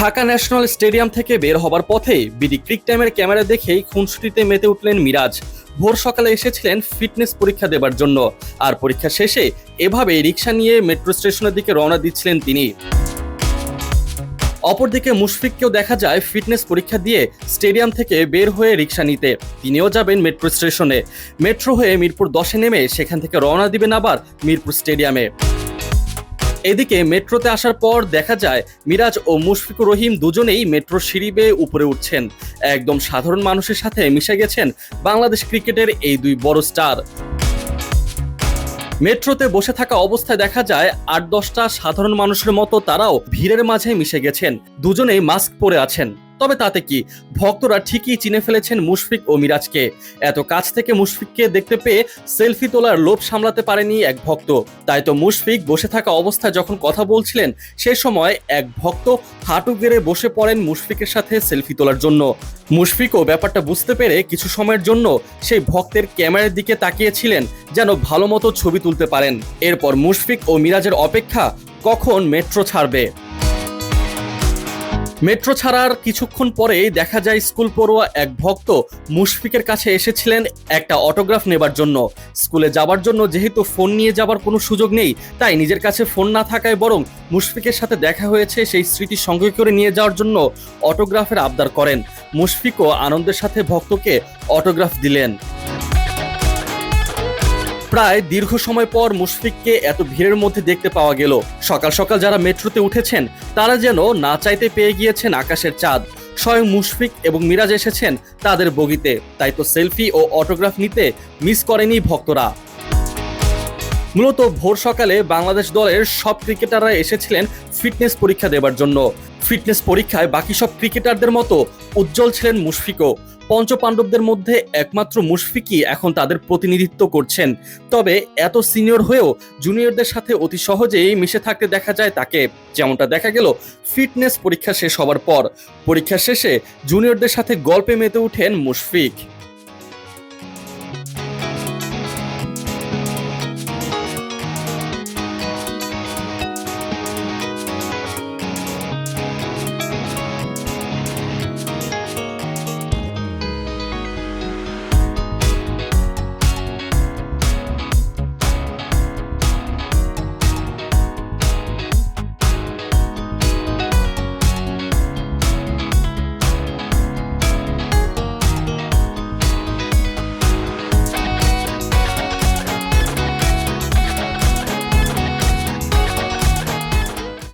Dhaka national stadium থেকে বের হবার পথে বিডি ক্রিক টাইমের ক্যামেরা দেখেই খুনসুটিতে মেতে উঠলেন মিরাজ। ভোর সকালে এসেছিলেন ফিটনেস পরীক্ষা দেবার জন্য। আর পরীক্ষা শেষে এভাবে রিক্সা নিয়ে মেট্রো স্টেশনের দিকে রওনা দিচ্ছিলেন তিনি। অপরদিকে মুশফিককেও দেখা যায় ফিটনেস পরীক্ষা দিয়ে স্টেডিয়াম থেকে বের হয়ে রিক্সা নিতে। তিনিও যাবেন মেট্রো স্টেশনে। মেট্রো হয়ে মিরপুর দশে নেমে সেখান থেকে রওনা দিবেন আবার মিরপুর স্টেডিয়ামে। এদিকে মেট্রোতে আসার পর দেখা যায়, মিরাজ ও মুশফিকুর রহিম দুজনেই মেট্রো সিঁড়ি বেয়ে উপরে উঠছেন। একদম সাধারণ মানুষের সাথে মিশে গেছেন বাংলাদেশ ক্রিকেটের এই দুই বড় স্টার। মেট্রোতে বসে থাকা অবস্থায় দেখা যায়, আট দশটা সাধারণ মানুষের মতো তারাও ভিড়ের মাঝে মিশে গেছেন। দুজনেই মাস্ক পরে আছেন। তবে তাতে কি? ভক্তরা ঠিকই চিনে ফেলেছেন মুশফিক ও মিরাজকে। এত কাছ থেকে মুশফিককে দেখতে পেয়ে সেলফি তোলার লোভ সামলাতে পারেনি এক ভক্ত। তাই তো মুশফিক বসে থাকা অবস্থায় যখন কথা বলছিলেন সেই সময় এক ভক্ত হাঁটু গেড়ে বসে পড়েন মুশফিকের সাথে সেলফি তোলার জন্য। মুশফিকও ব্যাপারটা বুঝতে পেরে কিছু সময়ের জন্য সেই ভক্তের ক্যামেরার দিকে তাকিয়েছিলেন, যেন ভালো মতো ছবি তুলতে পারেন। এরপর মুশফিক ও মিরাজের অপেক্ষা কখন মেট্রো ছাড়বে? মেট্রো ছাড়ার কিছুক্ষণ পরেই দেখা যায় স্কুল পড়ুয়া এক ভক্ত মুশফিকের কাছে এসেছিলেন একটা অটোগ্রাফ নেবার জন্য। স্কুলে যাবার জন্য যেহেতু ফোন নিয়ে যাবার কোনো সুযোগ নেই, তাই নিজের কাছে ফোন না থাকায় বরং মুশফিকের সাথে দেখা হয়েছে সেই স্মৃতি সঙ্গে করে নিয়ে যাওয়ার জন্য অটোগ্রাফের আবদার করেন। মুশফিকও আনন্দের সাথে ভক্তকে অটোগ্রাফ দিলেন। প্রায় দীর্ঘ সময় পর মুশফিককে এত ভিড়ের মধ্যে দেখতে পাওয়া গেল। সকাল সকাল যারা মেট্রোতে উঠেছেন, তারা যেন না চাইতে পেয়ে গিয়েছেন আকাশের চাঁদ। স্বয়ং মুশফিক এবং মিরাজ এসেছেন তাদের বগিতে। তাই তো সেলফি ও অটোগ্রাফ নিতে মিস করেনি ভক্তরা। মূলত ভোর সকালে বাংলাদেশ দলের সব ক্রিকেটাররা এসেছিলেন ফিটনেস পরীক্ষা দেবার জন্য। ফিটনেস পরীক্ষায় বাকি সব ক্রিকেটারদের মতো উজ্জ্বল ছিলেন মুশফিকও। পঞ্চপাণ্ডবদের মধ্যে একমাত্র মুশফিকই এখন তাদের প্রতিনিধিত্ব করছেন। তবে এত সিনিয়র হয়েও জুনিয়রদের সাথে অতি সহজেই মিশে থাকতে দেখা যায় তাকে। যেমনটা দেখা গেল, ফিটনেস পরীক্ষা শেষ হবার পর। পরীক্ষা শেষে জুনিয়রদের সাথে গল্পে মেতে উঠেন মুশফিক।